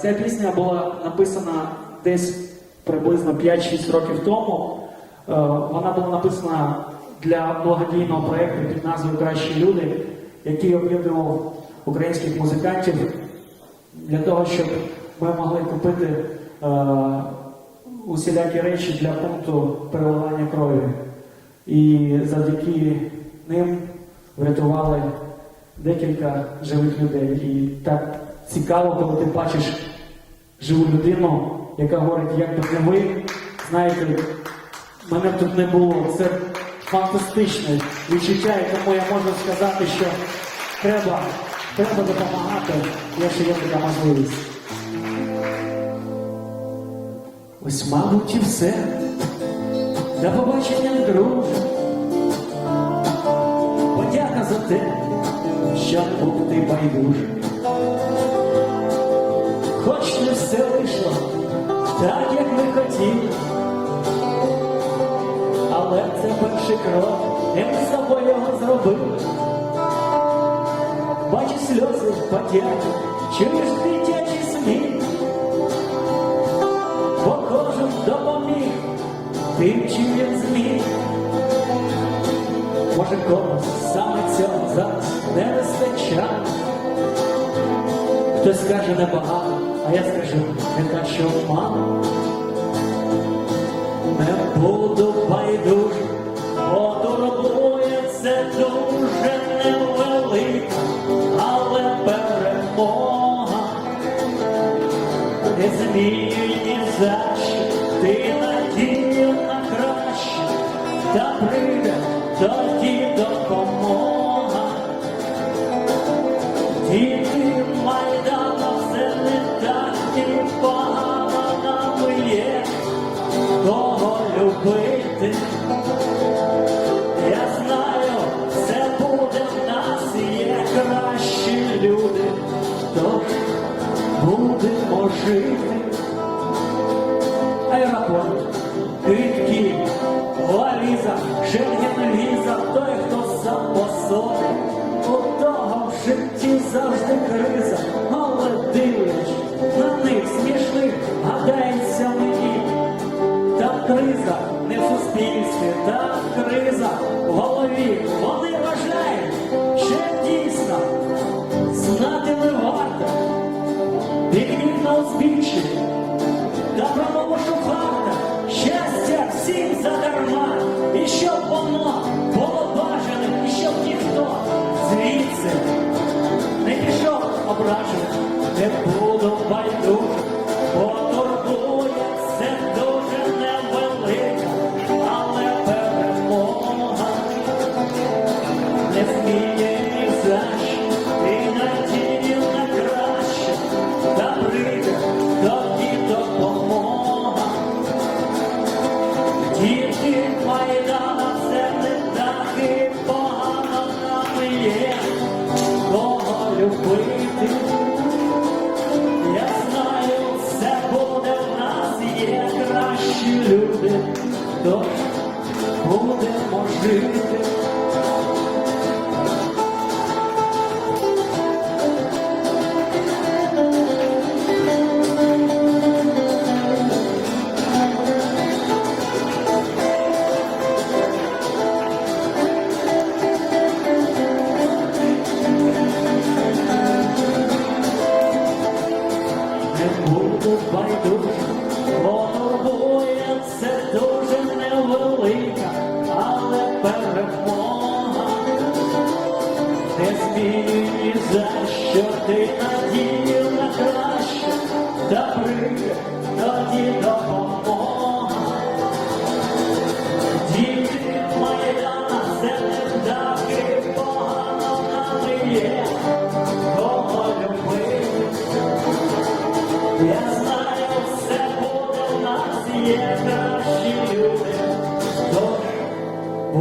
Ця пісня була написана десь приблизно 5-6 років тому. Е, Вона була написана для благодійного проєкту під назвою Кращі люди, який об'єднував українських музикантів для того, щоб ми могли купити е, усілякі речі для пункту переливання крові. І завдяки ним врятували декілька живих людей. І так цікаво, коли ти бачиш живу людину, яка говорить, як би не ви, знаєте, мене тут не було. Це фантастичне відчуття, і тому я можу сказати, що треба, треба допомагати, якщо є така можливість. Ось, мабуть, і все. До побачення, друже. Подяка за те, що був ти байдужий. Так, як ми хотіли. Але це перший крок, і ми з тобою його зробили. Бачу сльози подяки, чуєш дитячий сміх. Бо кожен допоміг тим, чим він зміг. Може комусь саме цього зараз не вистачає. Хтось скаже небагато, а я скажу не так, що мало. Не буду байдужим, бо турбує це дуже невелика, але перемога не змінюй ні за ти надію на краще, та прийде тоді допомога. Аеропорт, квітки, валіза, шенген віза, той, хто сам. У того в житті завжди криза, але на них смішних, гадається мені. Та криза не в суспільстві, та криза в голові. Вони На та щастя всім задарма, і щоб воно було бажане, і щоб ніхто звідси не пішов ображений, Я знаю, все буде в нас, є кращі люди, тож будемо жити. Буду байдужим, бо дуже невелика, але перемога не що ти надію на краще, та прийде тоді допомога.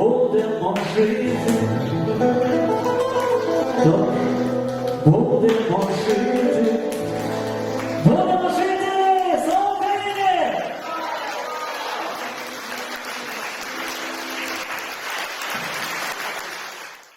будемо жити.